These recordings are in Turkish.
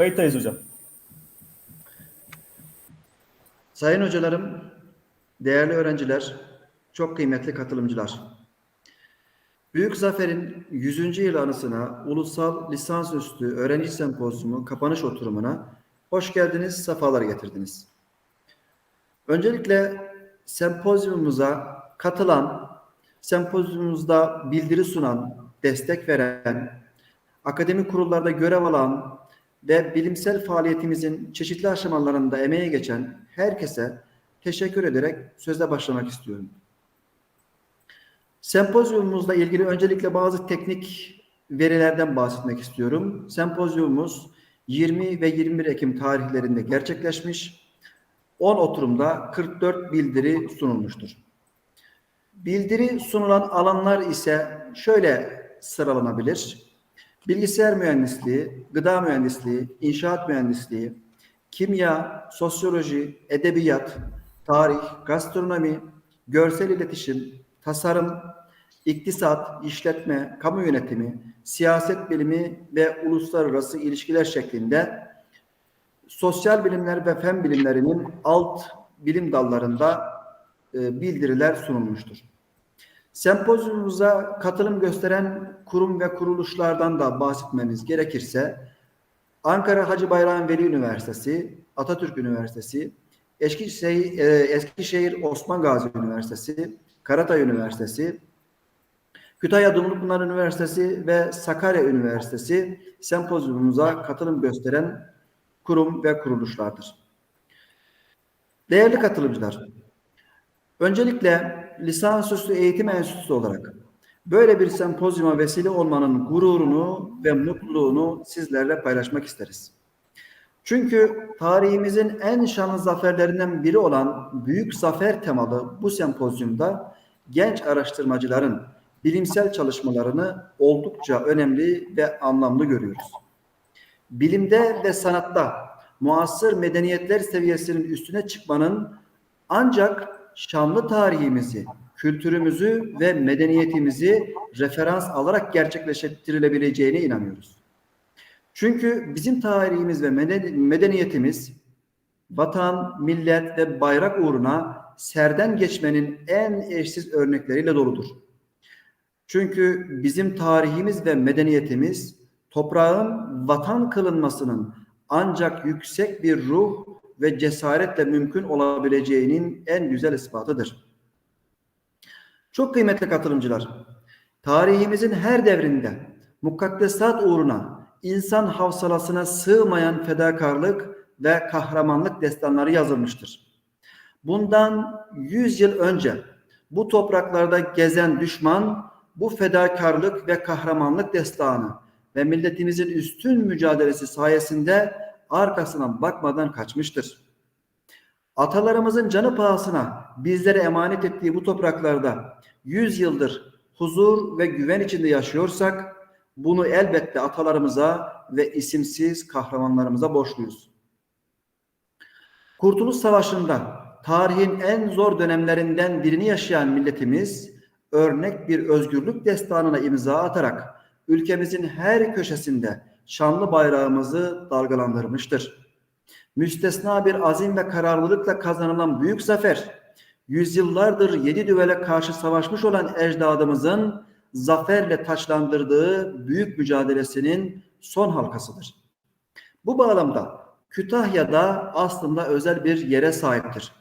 Kayıttayız hocam. Sayın hocalarım, değerli öğrenciler, çok kıymetli katılımcılar. Büyük Zafer'in 100. yıl anısına Ulusal Lisansüstü Öğrenci Sempozyumu kapanış oturumuna hoş geldiniz, sefalar getirdiniz. Öncelikle sempozyumumuza katılan, sempozyumumuzda bildiri sunan, destek veren, akademik kurullarda görev alan ve bilimsel faaliyetimizin çeşitli aşamalarında emeği geçen herkese teşekkür ederek söze başlamak istiyorum. Sempozyumumuzla ilgili öncelikle bazı teknik verilerden bahsetmek istiyorum. Sempozyumumuz 20 ve 21 Ekim tarihlerinde gerçekleşmiş. 10 oturumda 44 bildiri sunulmuştur. Bildiri sunulan alanlar ise şöyle sıralanabilir. Bilgisayar mühendisliği, gıda mühendisliği, inşaat mühendisliği, kimya, sosyoloji, edebiyat, tarih, gastronomi, görsel iletişim, tasarım, iktisat, işletme, kamu yönetimi, siyaset bilimi ve uluslararası ilişkiler şeklinde sosyal bilimler ve fen bilimlerinin alt bilim dallarında e, bildiriler sunulmuştur. Sempozyumumuza katılım gösteren kurum ve kuruluşlardan da bahsetmemiz gerekirse Ankara Hacı Bayram Veli Üniversitesi, Atatürk Üniversitesi, Eskişehir, e, Eskişehir Osman Gazi Üniversitesi, Karatay Üniversitesi, Kütahya Dumlupınar Üniversitesi ve Sakarya Üniversitesi sempozyumumuza katılım gösteren kurum ve kuruluşlardır. Değerli katılımcılar, öncelikle lisansüstü eğitim enstitüsü olarak böyle bir sempozyuma vesile olmanın gururunu ve mutluluğunu sizlerle paylaşmak isteriz. Çünkü tarihimizin en şanlı zaferlerinden biri olan Büyük Zafer temalı bu sempozyumda genç araştırmacıların bilimsel çalışmalarını oldukça önemli ve anlamlı görüyoruz. Bilimde ve sanatta muasır medeniyetler seviyesinin üstüne çıkmanın ancak şanlı tarihimizi, kültürümüzü ve medeniyetimizi referans alarak gerçekleştirilebileceğine inanıyoruz. Çünkü bizim tarihimiz ve medeniyetimiz vatan, millet ve bayrak uğruna serden geçmenin en eşsiz örnekleriyle doludur. Çünkü bizim tarihimiz ve medeniyetimiz toprağın vatan kılınmasının ancak yüksek bir ruh ve cesaretle mümkün olabileceğinin en güzel ispatıdır. Çok kıymetli katılımcılar, tarihimizin her devrinde mukaddesat uğruna insan havsalasına sığmayan fedakarlık ve kahramanlık destanları yazılmıştır. Bundan 100 yıl önce bu topraklarda gezen düşman bu fedakarlık ve kahramanlık destanı ve milletimizin üstün mücadelesi sayesinde arkasına bakmadan kaçmıştır. Atalarımızın canı pahasına bizlere emanet ettiği bu topraklarda 100 yıldır huzur ve güven içinde yaşıyorsak bunu elbette atalarımıza ve isimsiz kahramanlarımıza borçluyuz. Kurtuluş Savaşı'nda tarihin en zor dönemlerinden birini yaşayan milletimiz örnek bir özgürlük destanına imza atarak ülkemizin her köşesinde şanlı bayrağımızı dalgalandırmıştır. Müstesna bir azim ve kararlılıkla kazanılan büyük zafer, yüzyıllardır yedi düvele karşı savaşmış olan ecdadımızın zaferle taçlandırdığı büyük mücadelesinin son halkasıdır. Bu bağlamda Kütahya'da aslında özel bir yere sahiptir.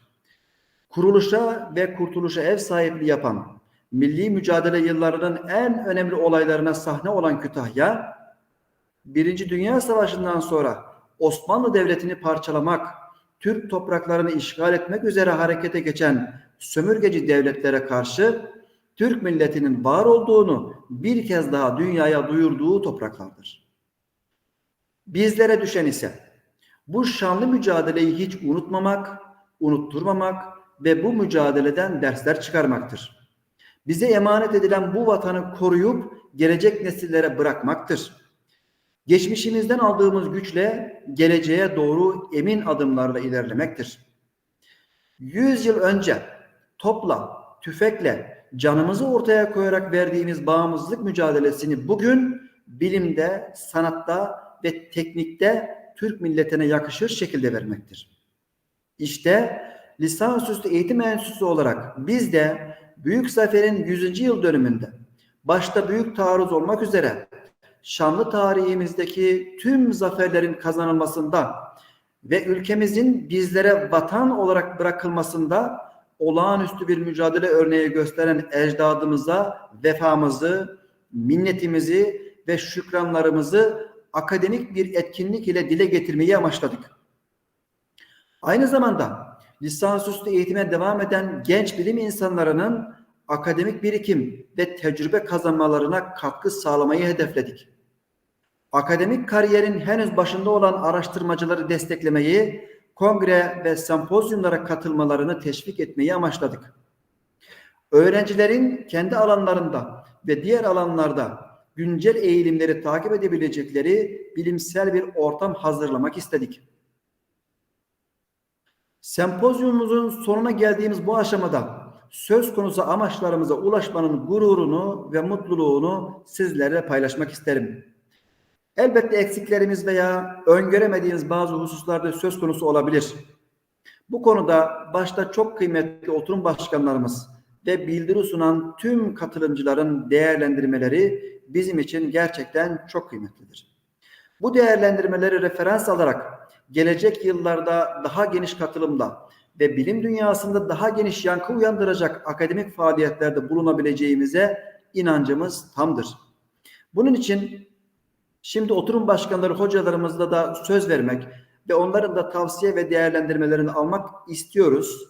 Kuruluşa ve kurtuluşa ev sahipliği yapan, milli mücadele yıllarının en önemli olaylarına sahne olan Kütahya, Birinci Dünya Savaşı'ndan sonra Osmanlı Devleti'ni parçalamak, Türk topraklarını işgal etmek üzere harekete geçen sömürgeci devletlere karşı Türk milletinin var olduğunu bir kez daha dünyaya duyurduğu topraklardır. Bizlere düşen ise bu şanlı mücadeleyi hiç unutmamak, unutturmamak ve bu mücadeleden dersler çıkarmaktır. Bize emanet edilen bu vatanı koruyup gelecek nesillere bırakmaktır. Geçmişimizden aldığımız güçle geleceğe doğru emin adımlarla ilerlemektir. Yüz yıl önce topla, tüfekle, canımızı ortaya koyarak verdiğimiz bağımsızlık mücadelesini bugün bilimde, sanatta ve teknikte Türk milletine yakışır şekilde vermektir. İşte lisansüstü eğitim enstitüsü olarak biz de Büyük Zafer'in 100. yıl dönümünde başta büyük taarruz olmak üzere şanlı tarihimizdeki tüm zaferlerin kazanılmasında ve ülkemizin bizlere vatan olarak bırakılmasında olağanüstü bir mücadele örneği gösteren ecdadımıza vefamızı, minnetimizi ve şükranlarımızı akademik bir etkinlik ile dile getirmeyi amaçladık. Aynı zamanda lisansüstü eğitime devam eden genç bilim insanlarının akademik birikim ve tecrübe kazanmalarına katkı sağlamayı hedefledik. Akademik kariyerin henüz başında olan araştırmacıları desteklemeyi, kongre ve sempozyumlara katılmalarını teşvik etmeyi amaçladık. Öğrencilerin kendi alanlarında ve diğer alanlarda güncel eğilimleri takip edebilecekleri bilimsel bir ortam hazırlamak istedik. Sempozyumumuzun sonuna geldiğimiz bu aşamada söz konusu amaçlarımıza ulaşmanın gururunu ve mutluluğunu sizlerle paylaşmak isterim. Elbette eksiklerimiz veya öngöremediğiniz bazı hususlarda söz konusu olabilir. Bu konuda başta çok kıymetli oturum başkanlarımız ve bildiri sunan tüm katılımcıların değerlendirmeleri bizim için gerçekten çok kıymetlidir. Bu değerlendirmeleri referans alarak gelecek yıllarda daha geniş katılımda ve bilim dünyasında daha geniş yankı uyandıracak akademik faaliyetlerde bulunabileceğimize inancımız tamdır. Bunun için şimdi oturum başkanları hocalarımızla da söz vermek ve onların da tavsiye ve değerlendirmelerini almak istiyoruz.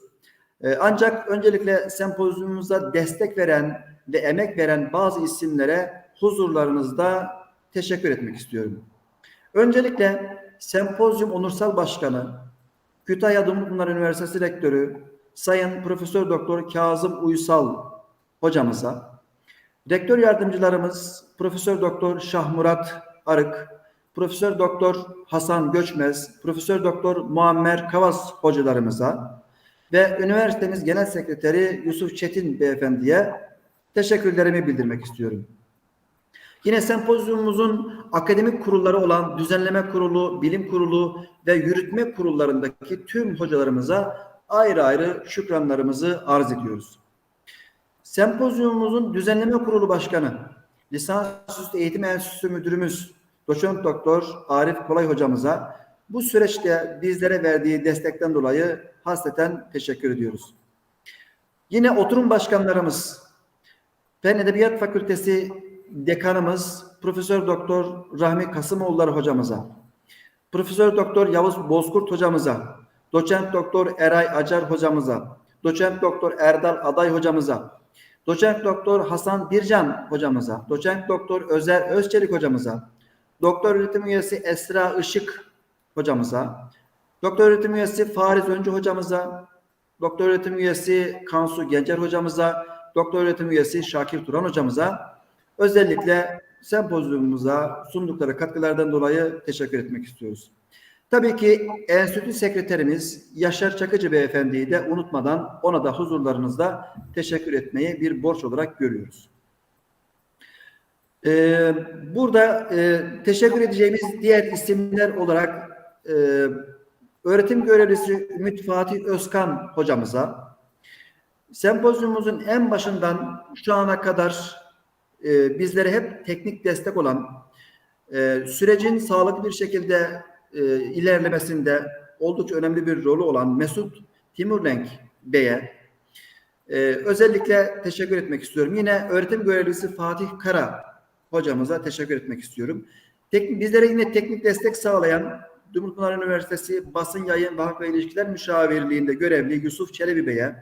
Ee, ancak öncelikle sempozyumumuza destek veren ve emek veren bazı isimlere huzurlarınızda teşekkür etmek istiyorum. Öncelikle sempozyum onursal başkanı, Kütahya Dumlupınar Üniversitesi Rektörü Sayın Profesör Doktor Kazım Uysal hocamıza, rektör yardımcılarımız Profesör Doktor Şahmurat Arık, Profesör Doktor Hasan Göçmez, Profesör Doktor Muammer Kavas hocalarımıza ve üniversitemiz Genel Sekreteri Yusuf Çetin beyefendiye teşekkürlerimi bildirmek istiyorum. Yine sempozyumumuzun akademik kurulları olan Düzenleme Kurulu, Bilim Kurulu ve Yürütme Kurullarındaki tüm hocalarımıza ayrı ayrı şükranlarımızı arz ediyoruz. Sempozyumumuzun Düzenleme Kurulu Başkanı, Lisansüstü Eğitim Enstitüsü Müdürümüz Doçent Doktor Arif Kolay hocamıza bu süreçte bizlere verdiği destekten dolayı hasreten teşekkür ediyoruz. Yine oturum başkanlarımız, Fen Edebiyat Fakültesi dekanımız Profesör Doktor Rahmi Kasımoğulları hocamıza, Profesör Doktor Yavuz Bozkurt hocamıza, Doçent Doktor Eray Acar hocamıza, Doçent Doktor Erdal Aday hocamıza, Doçent Doktor Hasan Bircan hocamıza, Doçent Doktor Özer Özçelik hocamıza, Doktor öğretim üyesi Esra Işık hocamıza, Doktor öğretim üyesi Fariz Öncü hocamıza, Doktor öğretim üyesi Kansu Gencer hocamıza, Doktor öğretim üyesi Şakir Turan hocamıza özellikle sempozyumumuza sundukları katkılardan dolayı teşekkür etmek istiyoruz. Tabii ki enstitü sekreterimiz Yaşar Çakıcı Beyefendi'yi de unutmadan ona da huzurlarınızda teşekkür etmeyi bir borç olarak görüyoruz. Ee, burada e, teşekkür edeceğimiz diğer isimler olarak e, öğretim görevlisi Ümit Fatih Özkan hocamıza sempozyumumuzun en başından şu ana kadar e, bizlere hep teknik destek olan e, sürecin sağlıklı bir şekilde e, ilerlemesinde oldukça önemli bir rolü olan Mesut Timurlenk Bey'e e, özellikle teşekkür etmek istiyorum. Yine öğretim görevlisi Fatih Kara hocamıza teşekkür etmek istiyorum. Tek, bizlere yine teknik destek sağlayan Dumlupınar Üniversitesi Basın Yayın ve Halkla İlişkiler Müşavirliğinde görevli Yusuf Çelebi Bey'e,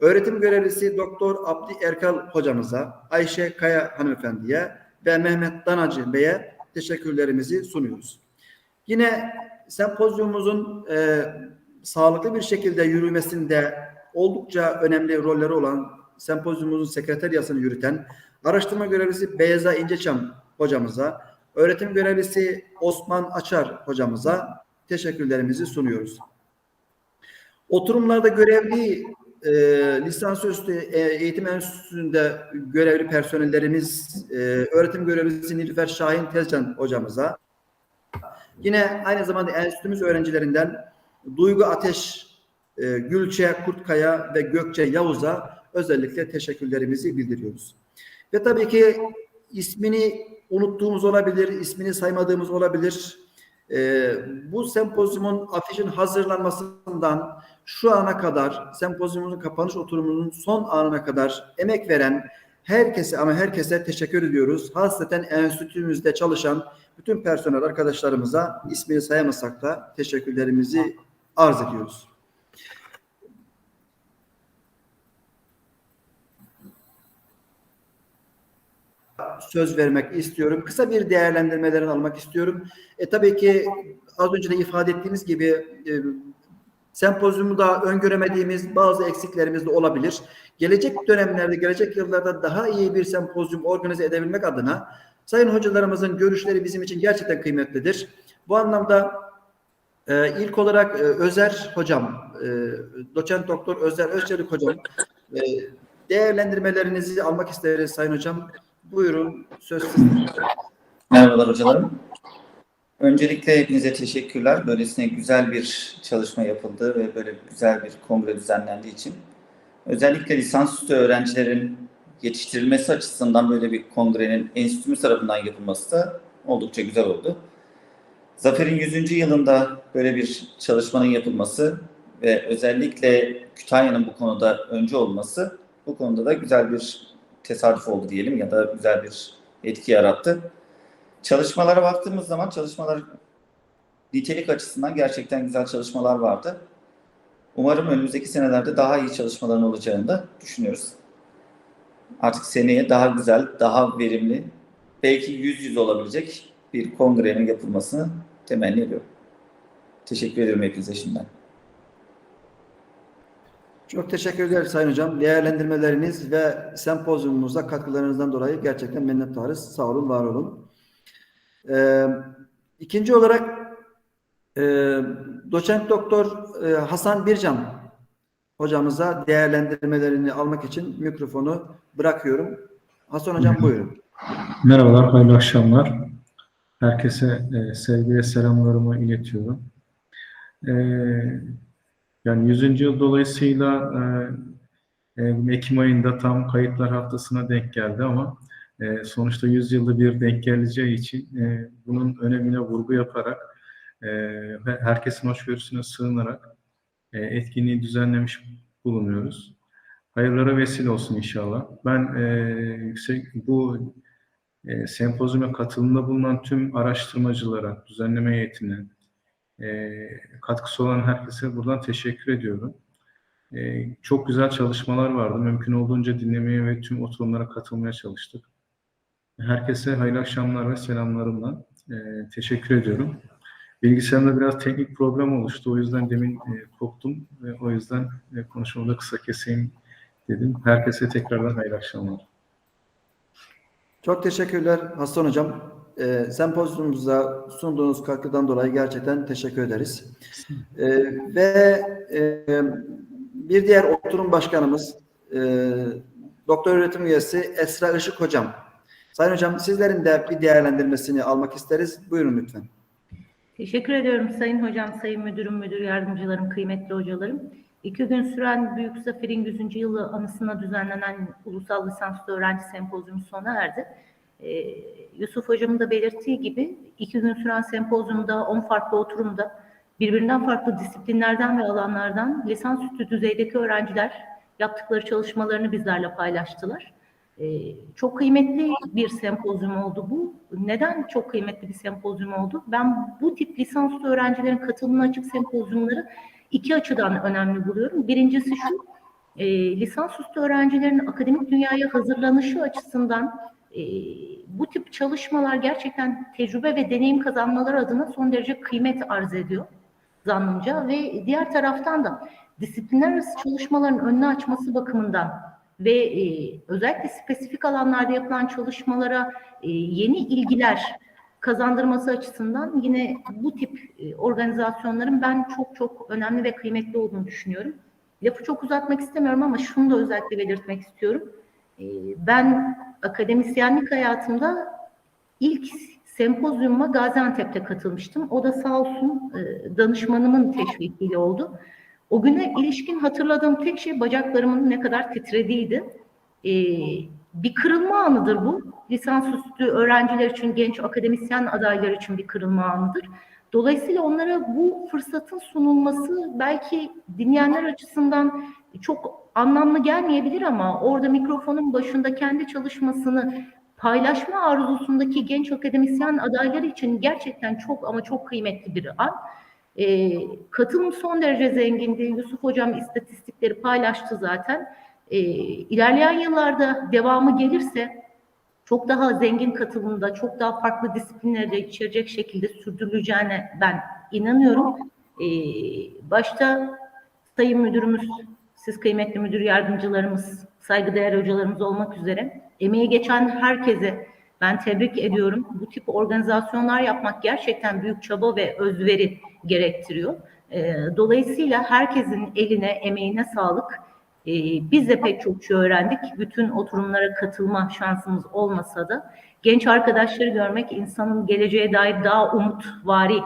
öğretim görevlisi Doktor Abdi Erkal hocamıza, Ayşe Kaya hanımefendiye ve Mehmet Danacı Bey'e teşekkürlerimizi sunuyoruz. Yine sempozyumumuzun e, sağlıklı bir şekilde yürümesinde oldukça önemli rolleri olan sempozyumumuzun sekreteryasını yürüten araştırma görevlisi Beyza İnceçam hocamıza, öğretim görevlisi Osman Açar hocamıza teşekkürlerimizi sunuyoruz. Oturumlarda görevli e, lisansüstü e, eğitim enstitüsünde görevli personellerimiz, e, öğretim görevlisi Nilüfer Şahin Tezcan hocamıza Yine aynı zamanda enstitümüz öğrencilerinden Duygu Ateş, e, Gülçe Kurtkaya ve Gökçe Yavuz'a özellikle teşekkürlerimizi bildiriyoruz. Ve tabii ki ismini unuttuğumuz olabilir, ismini saymadığımız olabilir. Ee, bu sempozyumun afişin hazırlanmasından şu ana kadar, sempozyumun kapanış oturumunun son anına kadar emek veren herkese ama herkese teşekkür ediyoruz. Hasreten enstitümüzde çalışan bütün personel arkadaşlarımıza ismini sayamasak da teşekkürlerimizi arz ediyoruz. söz vermek istiyorum. Kısa bir değerlendirmelerini almak istiyorum. E tabii ki az önce de ifade ettiğimiz gibi e, sempozyumda öngöremediğimiz bazı eksiklerimiz de olabilir. Gelecek dönemlerde, gelecek yıllarda daha iyi bir sempozyum organize edebilmek adına sayın hocalarımızın görüşleri bizim için gerçekten kıymetlidir. Bu anlamda e, ilk olarak e, Özer hocam, e, doçent doktor Özer Özçelik hocam e, değerlendirmelerinizi almak isteriz sayın hocam. Buyurun söz sizin. Merhabalar hocalarım. Öncelikle hepinize teşekkürler. Böylesine güzel bir çalışma yapıldı ve böyle güzel bir kongre düzenlendiği için. Özellikle lisansüstü öğrencilerin yetiştirilmesi açısından böyle bir kongrenin enstitümüz tarafından yapılması da oldukça güzel oldu. Zafer'in 100. yılında böyle bir çalışmanın yapılması ve özellikle Kütahya'nın bu konuda önce olması bu konuda da güzel bir tesadüf oldu diyelim ya da güzel bir etki yarattı. Çalışmalara baktığımız zaman çalışmalar nitelik açısından gerçekten güzel çalışmalar vardı. Umarım önümüzdeki senelerde daha iyi çalışmaların olacağını da düşünüyoruz. Artık seneye daha güzel, daha verimli, belki yüz yüz olabilecek bir kongrenin yapılmasını temenni ediyorum. Teşekkür ederim hepinize şimdiden. Çok teşekkür ederiz Sayın Hocam. Değerlendirmeleriniz ve sempozyumumuza katkılarınızdan dolayı gerçekten minnettarız. Sağ olun, var olun. Ee, ikinci olarak e, doçent doktor e, Hasan Bircan hocamıza değerlendirmelerini almak için mikrofonu bırakıyorum. Hasan Hocam buyurun. Merhabalar, hayırlı akşamlar. Herkese e, sevgi ve selamlarımı iletiyorum. E, yani 100. yıl dolayısıyla e, e, Ekim ayında tam kayıtlar haftasına denk geldi ama e, sonuçta 100 yılda bir denk geleceği için e, bunun önemine vurgu yaparak e, ve herkesin hoşgörüsüne sığınarak e, etkinliği düzenlemiş bulunuyoruz. Hayırlara vesile olsun inşallah. Ben e, yüksek bu e, sempozyuma katılımda bulunan tüm araştırmacılara, düzenleme heyetine, e, katkısı olan herkese buradan teşekkür ediyorum. E, çok güzel çalışmalar vardı. Mümkün olduğunca dinlemeye ve tüm oturumlara katılmaya çalıştık. Herkese hayırlı akşamlar ve selamlarımla e, teşekkür ediyorum. Bilgisayarımda biraz teknik problem oluştu. O yüzden demin e, koptum ve o yüzden e, konuşmamı da kısa keseyim dedim. Herkese tekrardan hayırlı akşamlar. Çok teşekkürler Hasan Hocam. E, sempozyumumuza sunduğunuz katkıdan dolayı gerçekten teşekkür ederiz. E, ve e, bir diğer oturum başkanımız e, Doktor Öğretim Üyesi Esra Işık Hocam. Sayın Hocam sizlerin de bir değerlendirmesini almak isteriz. Buyurun lütfen. Teşekkür ediyorum Sayın Hocam, Sayın Müdürüm, Müdür Yardımcılarım, kıymetli hocalarım. İki gün süren Büyük Zafer'in 100. yılı anısına düzenlenen Ulusal Lisanslı Öğrenci Sempozyumu sona erdi. Ee, Yusuf Hocam'ın da belirttiği gibi iki gün süren sempozyumda 10 farklı oturumda birbirinden farklı disiplinlerden ve alanlardan lisansüstü düzeydeki öğrenciler yaptıkları çalışmalarını bizlerle paylaştılar. Ee, çok kıymetli bir sempozyum oldu bu. Neden çok kıymetli bir sempozyum oldu? Ben bu tip lisanslı öğrencilerin katılımına açık sempozyumları iki açıdan önemli buluyorum. Birincisi şu, e, lisansüstü öğrencilerin akademik dünyaya hazırlanışı açısından e, bu tip çalışmalar gerçekten tecrübe ve deneyim kazanmaları adına son derece kıymet arz ediyor zannımca ve diğer taraftan da disiplinler arası çalışmaların önünü açması bakımından ve e, özellikle spesifik alanlarda yapılan çalışmalara e, yeni ilgiler kazandırması açısından yine bu tip e, organizasyonların ben çok çok önemli ve kıymetli olduğunu düşünüyorum. Lafı çok uzatmak istemiyorum ama şunu da özellikle belirtmek istiyorum. E, ben akademisyenlik hayatımda ilk sempozyuma Gaziantep'te katılmıştım. O da sağ olsun e, danışmanımın teşvikiyle oldu. O güne ilişkin hatırladığım tek şey bacaklarımın ne kadar titrediğiydi. E, bir kırılma anıdır bu. Lisansüstü öğrenciler için, genç akademisyen adaylar için bir kırılma anıdır. Dolayısıyla onlara bu fırsatın sunulması belki dinleyenler açısından çok anlamlı gelmeyebilir ama orada mikrofonun başında kendi çalışmasını paylaşma arzusundaki genç akademisyen adayları için gerçekten çok ama çok kıymetli bir an. E, katılım son derece zengindi. Yusuf Hocam istatistikleri paylaştı zaten. E, ilerleyen yıllarda devamı gelirse çok daha zengin katılımda, çok daha farklı disiplinlerde içerecek şekilde sürdürüleceğine ben inanıyorum. E, başta Sayın Müdürümüz, siz kıymetli müdür yardımcılarımız, saygıdeğer hocalarımız olmak üzere emeği geçen herkese ben tebrik ediyorum. Bu tip organizasyonlar yapmak gerçekten büyük çaba ve özveri gerektiriyor. E, dolayısıyla herkesin eline, emeğine sağlık. E, biz de pek çok şey öğrendik. Bütün oturumlara katılma şansımız olmasa da genç arkadaşları görmek insanın geleceğe dair daha umutvari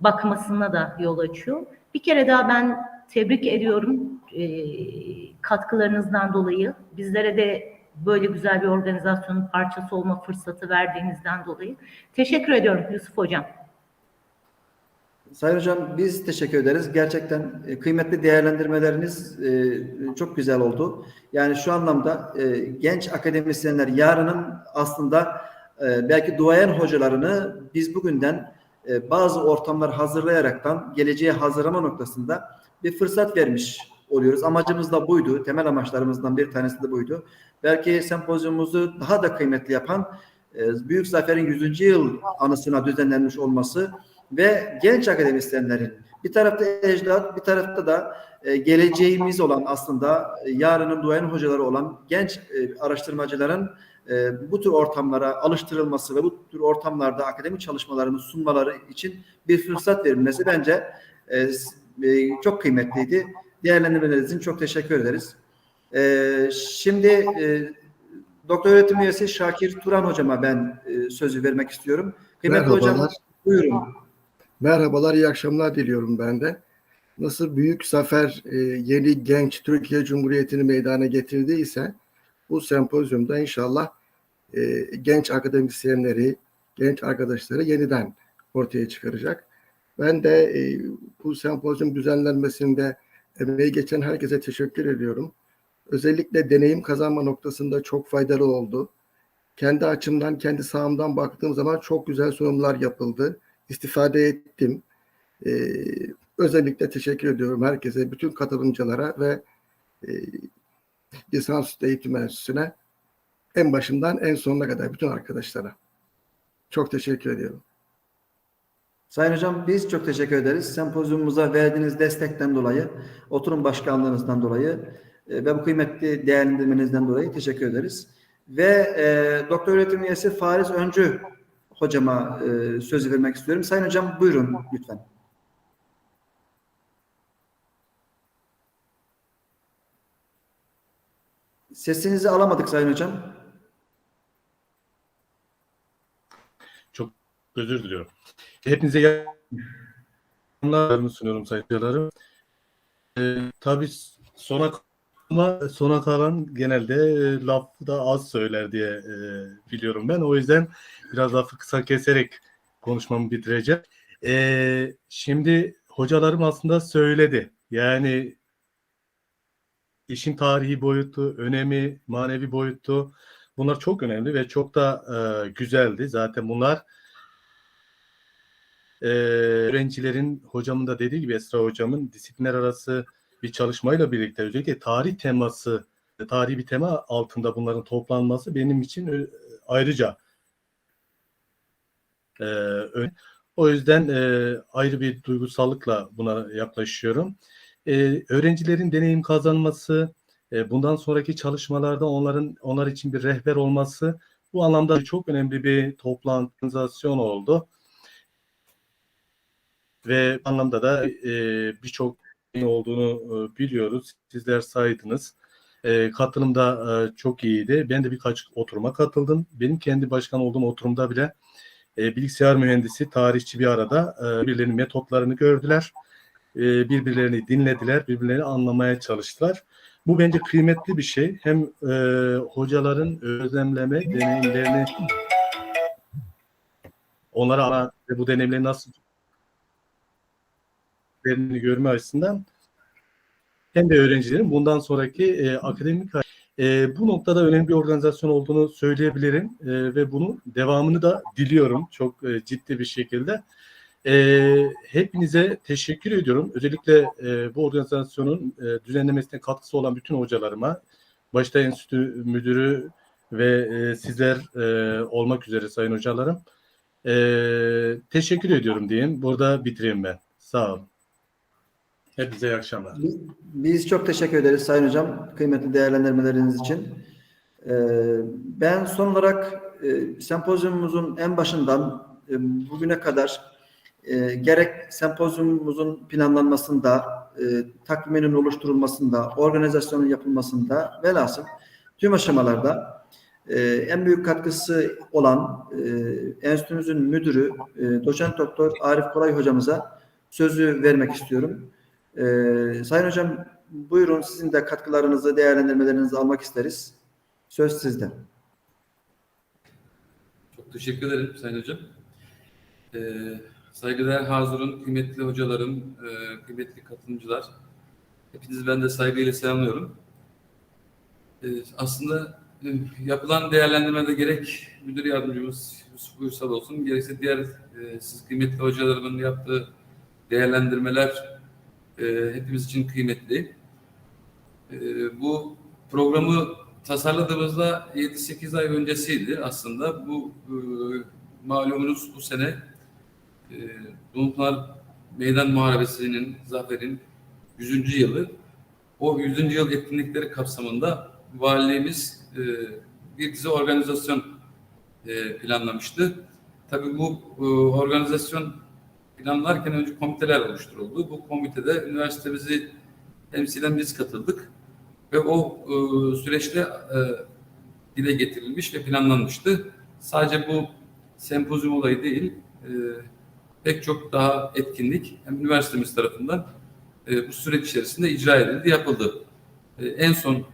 bakmasına da yol açıyor. Bir kere daha ben tebrik ediyorum e, katkılarınızdan dolayı. Bizlere de böyle güzel bir organizasyonun parçası olma fırsatı verdiğinizden dolayı. Teşekkür ediyorum Yusuf Hocam. Sayın Hocam biz teşekkür ederiz. Gerçekten e, kıymetli değerlendirmeleriniz e, çok güzel oldu. Yani şu anlamda e, genç akademisyenler yarının aslında belki duayen hocalarını biz bugünden bazı ortamlar hazırlayaraktan geleceğe hazırlama noktasında bir fırsat vermiş oluyoruz. Amacımız da buydu. Temel amaçlarımızdan bir tanesi de buydu. Belki sempozyumumuzu daha da kıymetli yapan Büyük Zafer'in 100. yıl anısına düzenlenmiş olması ve genç akademisyenlerin bir tarafta ecdat, bir tarafta da e, geleceğimiz olan aslında e, yarının duayen hocaları olan genç e, araştırmacıların e, bu tür ortamlara alıştırılması ve bu tür ortamlarda akademik çalışmalarını sunmaları için bir fırsat verilmesi bence e, e, çok kıymetliydi. Değerlendirmeleriniz için çok teşekkür ederiz. E, şimdi e, Doktor öğretim üyesi Şakir Turan hocama ben e, sözü vermek istiyorum. Kıymetli hocam buyurun. Merhabalar, iyi akşamlar diliyorum ben de. Nasıl büyük zafer e, yeni genç Türkiye Cumhuriyeti'ni meydana getirdiyse bu sempozyumda inşallah e, genç akademisyenleri, genç arkadaşları yeniden ortaya çıkaracak. Ben de e, bu sempozyum düzenlenmesinde emeği geçen herkese teşekkür ediyorum. Özellikle deneyim kazanma noktasında çok faydalı oldu. Kendi açımdan, kendi sahamdan baktığım zaman çok güzel sunumlar yapıldı. İstifade ettim. Ee, özellikle teşekkür ediyorum herkese, bütün katılımcılara ve e, lisansüstü eğitim enstitüsüne en başından en sonuna kadar bütün arkadaşlara. Çok teşekkür ediyorum. Sayın Hocam biz çok teşekkür ederiz. Sempozyumumuza verdiğiniz destekten dolayı, oturum başkanlığınızdan dolayı e, ve bu kıymetli değerlendirmenizden dolayı teşekkür ederiz. Ve e, doktor öğretim üyesi Fariz Öncü hocama e, sözü vermek istiyorum. Sayın Hocam buyurun lütfen. Sesinizi alamadık Sayın Hocam. Çok özür diliyorum. Hepinize yardımlarımı sunuyorum sayın hocalarım. Ee, tabii sona ama sona kalan genelde e, lafı da az söyler diye e, biliyorum ben. O yüzden biraz lafı kısa keserek konuşmamı bitireceğim. Ee, şimdi hocalarım aslında söyledi. Yani işin tarihi boyutu, önemi, manevi boyutu bunlar çok önemli ve çok da e, güzeldi. Zaten bunlar e, öğrencilerin hocamın da dediği gibi Esra hocamın disiplinler arası bir çalışmayla birlikte özellikle tarih teması, tarihi bir tema altında bunların toplanması benim için e, ayrıca e, o yüzden e, ayrı bir duygusallıkla buna yaklaşıyorum. E, öğrencilerin deneyim kazanması, e, bundan sonraki çalışmalarda onların onlar için bir rehber olması bu anlamda çok önemli bir toplantı organizasyon oldu. Ve anlamda da e, birçok olduğunu e, biliyoruz. Sizler saydınız. E, katılım da e, çok iyiydi. Ben de birkaç oturuma katıldım. Benim kendi başkan olduğum oturumda bile e, bilgisayar mühendisi, tarihçi bir arada e, birbirlerinin metotlarını gördüler. Birbirlerini dinlediler, birbirlerini anlamaya çalıştılar. Bu bence kıymetli bir şey. Hem e, hocaların özlemleme deneyimlerini onlara bu deneyimleri nasıl verini görme açısından hem de öğrencilerin bundan sonraki e, akademik e, bu noktada önemli bir organizasyon olduğunu söyleyebilirim e, ve bunun devamını da diliyorum çok e, ciddi bir şekilde. E, hepinize teşekkür ediyorum. Özellikle e, bu organizasyonun e, düzenlemesine katkısı olan bütün hocalarıma, başta enstitü müdürü ve e, sizler e, olmak üzere sayın hocalarım. E, teşekkür ediyorum diyeyim. Burada bitireyim ben. Sağ olun. Hepinize iyi akşamlar. Biz çok teşekkür ederiz Sayın Hocam kıymetli değerlendirmeleriniz için. Ee, Ben son olarak e, sempozyumumuzun en başından e, bugüne kadar e, gerek sempozyumumuzun planlanmasında, takviminin oluşturulmasında, organizasyonun yapılmasında velhasıl tüm aşamalarda en büyük katkısı olan enstitümüzün müdürü doçent doktor Arif Koray hocamıza sözü vermek istiyorum. Ee, Sayın Hocam buyurun sizin de katkılarınızı, değerlendirmelerinizi almak isteriz. Söz sizde. Çok teşekkür ederim Sayın Hocam. Ee, saygıdeğer hazırın, kıymetli hocalarım, e, kıymetli katılımcılar. Hepinizi ben de saygıyla selamlıyorum. Ee, aslında e, yapılan değerlendirmede gerek müdür yardımcımız Yusuf Uysal olsun, gerekse diğer e, siz kıymetli hocalarımın yaptığı değerlendirmeler e, hepimiz için kıymetli. E, bu programı tasarladığımızda 7-8 ay öncesiydi aslında. Bu e, malumunuz bu sene e, Meydan Muharebesi'nin, zaferin 100. yılı. O 100. yıl etkinlikleri kapsamında valiliğimiz e, bir dizi organizasyon e, planlamıştı. Tabii bu organizasyon planlarken önce komiteler oluşturuldu. Bu komitede üniversitemizi temsilen biz katıldık ve o e, süreçte e, dile getirilmiş ve planlanmıştı. Sadece bu sempozyum olayı değil, e, pek çok daha etkinlik hem üniversitemiz tarafından e, bu süreç içerisinde icra edildi, yapıldı. E, en son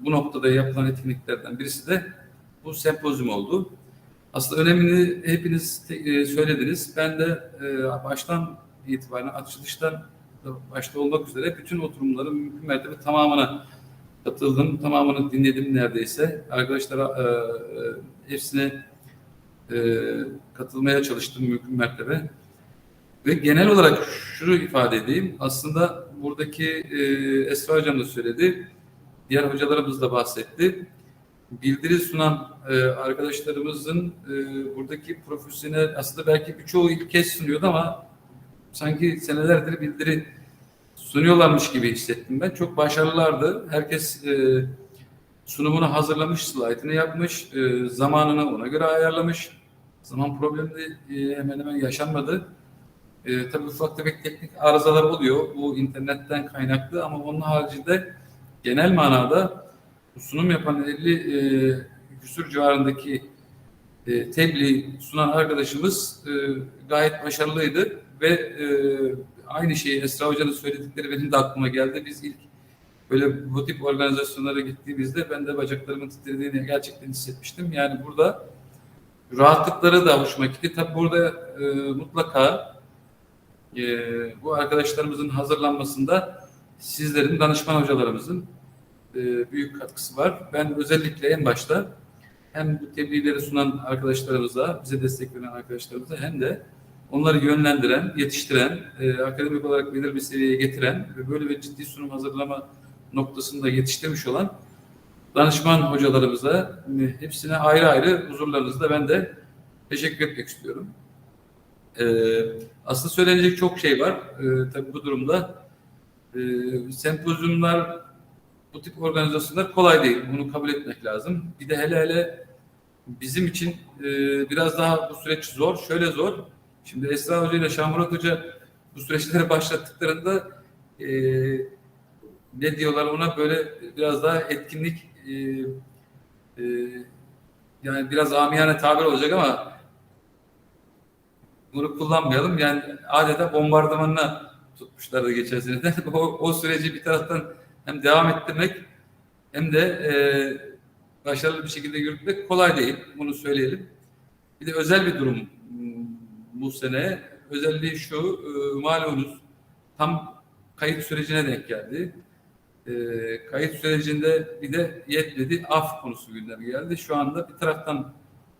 bu noktada yapılan etkinliklerden birisi de bu sempozyum oldu. Aslında önemini hepiniz e, söylediniz. Ben de e, baştan itibaren açılıştan başta olmak üzere bütün oturumların mümkün mertebe tamamına katıldım. Tamamını dinledim neredeyse. Arkadaşlara e, hepsine katılmaya çalıştım mümkün mertebe. Ve genel olarak şunu ifade edeyim. Aslında buradaki Esra Hocam da söyledi. Diğer hocalarımız da bahsetti. Bildiri sunan e, arkadaşlarımızın e, buradaki profesyonel aslında belki birçoğu ilk kez sunuyordu ama sanki senelerdir bildiri sunuyorlarmış gibi hissettim ben. Çok başarılılardı. Herkes e, sunumunu hazırlamış, slaytını yapmış, e, zamanını ona göre ayarlamış. Zaman problemi de e, hemen hemen yaşanmadı. E, tabii ufak tefek teknik arızalar oluyor. Bu internetten kaynaklı ama onun haricinde genel manada sunum yapan 50 e, küsur civarındaki e, tebliğ sunan arkadaşımız e, gayet başarılıydı ve e, aynı şeyi Esra Hoca'nın söyledikleri benim de aklıma geldi. Biz ilk böyle bu tip organizasyonlara gittiğimizde ben de bacaklarımın titrediğini gerçekten hissetmiştim. Yani burada rahatlıkları da hoşuma gitti. Tabii burada e, mutlaka e, bu arkadaşlarımızın hazırlanmasında sizlerin, danışman hocalarımızın e, büyük katkısı var. Ben özellikle en başta hem bu tebliğleri sunan arkadaşlarımıza, bize destek veren arkadaşlarımıza hem de onları yönlendiren, yetiştiren, e, akademik olarak belirli bir seviyeye getiren ve böyle bir ciddi sunum hazırlama noktasında yetiştirmiş olan danışman hocalarımıza e, hepsine ayrı ayrı huzurlarınızda ben de teşekkür etmek istiyorum. Aslında söylenecek çok şey var. Tabii bu durumda e, sempozyumlar bu tip organizasyonlar kolay değil. Bunu kabul etmek lazım. Bir de hele hele bizim için e, biraz daha bu süreç zor. Şöyle zor. Şimdi Esra Hoca ile Şahmurat Hoca bu süreçleri başlattıklarında e, ne diyorlar ona böyle biraz daha etkinlik e, e, yani biraz amiyane tabir olacak ama bunu kullanmayalım. Yani adeta bombardımanına tutmuşlardı geçen seneden. O, o süreci bir taraftan hem devam ettirmek hem de e, başarılı bir şekilde yürütmek kolay değil. Bunu söyleyelim. Bir de özel bir durum m, bu sene. Özelliği şu, e, malumunuz tam kayıt sürecine denk geldi. E, kayıt sürecinde bir de yetmedi af konusu gündeme geldi. Şu anda bir taraftan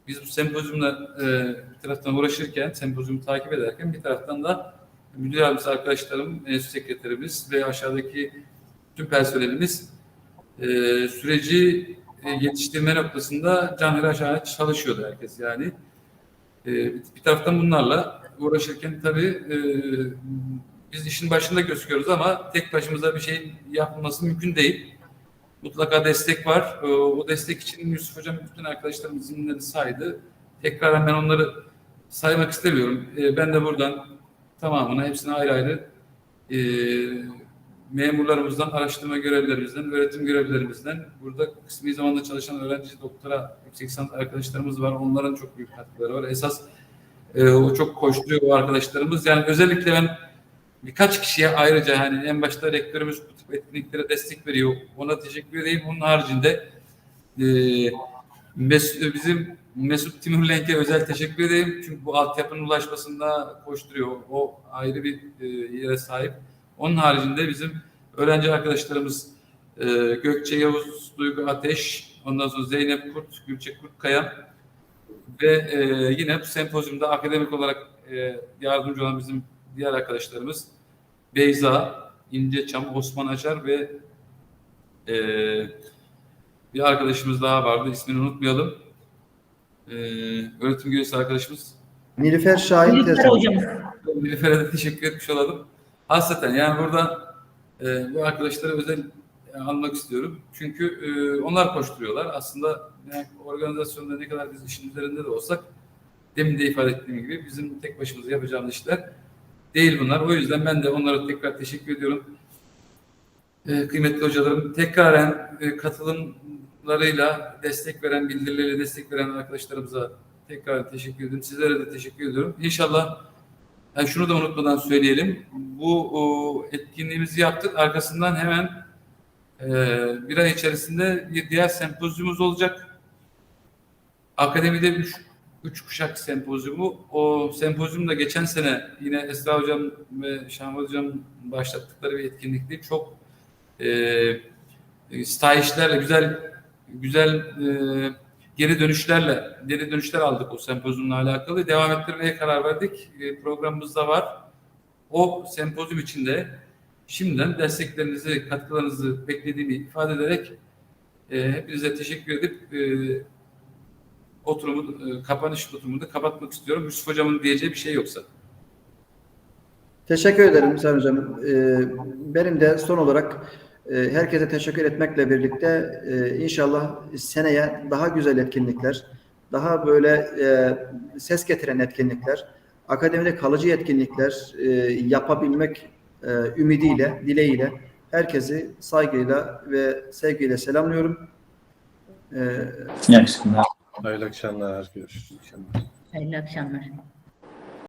biz bu sempozyumla e, bir taraftan uğraşırken, sempozyumu takip ederken bir taraftan da müdür yardımcısı arkadaşlarım, enstitü sekreterimiz ve aşağıdaki tüm personelimiz e, süreci e, yetiştirme noktasında canlı aşağı çalışıyordu herkes yani. E, bir taraftan bunlarla uğraşırken tabii e, biz işin başında gözüküyoruz ama tek başımıza bir şey yapılması mümkün değil. Mutlaka destek var. E, o destek için Yusuf Hocam bütün arkadaşlarımız isimlerini saydı. Tekrar ben onları saymak istemiyorum. E, ben de buradan tamamına hepsine ayrı ayrı e, memurlarımızdan, araştırma görevlilerimizden, öğretim görevlilerimizden, burada kısmi zamanda çalışan öğrenci, doktora, yüksek lisans arkadaşlarımız var. Onların çok büyük katkıları var. Esas e, o çok koşturuyor o arkadaşlarımız. Yani özellikle ben birkaç kişiye ayrıca hani en başta rektörümüz bu tip etkinliklere destek veriyor. Ona teşekkür edeyim. Onun haricinde e, Mes- bizim Mesut Timurlenk'e özel teşekkür edeyim. Çünkü bu altyapının ulaşmasında koşturuyor. O ayrı bir e, yere sahip. Onun haricinde bizim öğrenci arkadaşlarımız e, Gökçe Yavuz, Duygu Ateş, ondan sonra Zeynep Kurt, Gülçe Kurtkaya ve e, yine bu sempozyumda akademik olarak e, yardımcı olan bizim diğer arkadaşlarımız Beyza, İnceçam, Osman Açar ve e, bir arkadaşımız daha vardı. İsmini unutmayalım. E, öğretim görevlisi arkadaşımız Nilüfer Şahin Nilüfer hocamız. Nilüfer'e de teşekkür etmiş olalım. Hasreten yani burada e, bu arkadaşları özel e, almak istiyorum. Çünkü e, onlar koşturuyorlar. Aslında yani organizasyonda ne kadar biz işin üzerinde de olsak demin de ifade ettiğim gibi bizim tek başımıza yapacağımız işler değil bunlar. O yüzden ben de onlara tekrar teşekkür ediyorum. E, kıymetli hocalarım tekraren e, katılımlarıyla destek veren, bildirileriyle destek veren arkadaşlarımıza tekrar teşekkür ediyorum. Sizlere de teşekkür ediyorum. İnşallah yani şunu da unutmadan söyleyelim. Bu o, etkinliğimizi yaptık. Arkasından hemen e, bir ay içerisinde bir diğer sempozyumumuz olacak. Akademide üç, üç kuşak sempozyumu. O sempozyum da geçen sene yine Esra Hocam ve Şahmat Hocam başlattıkları bir etkinlikti. Çok e, stahişlerle güzel güzel e, geri dönüşlerle geri dönüşler aldık o sempozyumla alakalı. Devam ettirmeye karar verdik. E, programımızda var. O sempozyum içinde şimdiden desteklerinizi, katkılarınızı beklediğimi ifade ederek e, hepinize teşekkür edip e, oturumu, e, kapanış oturumunu da kapatmak istiyorum. Yusuf Hocam'ın diyeceği bir şey yoksa. Teşekkür ederim Sayın Hocam. Ee, benim de son olarak herkese teşekkür etmekle birlikte e, inşallah seneye daha güzel etkinlikler, daha böyle e, ses getiren etkinlikler, akademide kalıcı etkinlikler e, yapabilmek ümidiyle, dileğiyle herkesi saygıyla ve sevgiyle selamlıyorum. İyi akşamlar. Hayırlı akşamlar. Görüşürüz. Hayırlı akşamlar.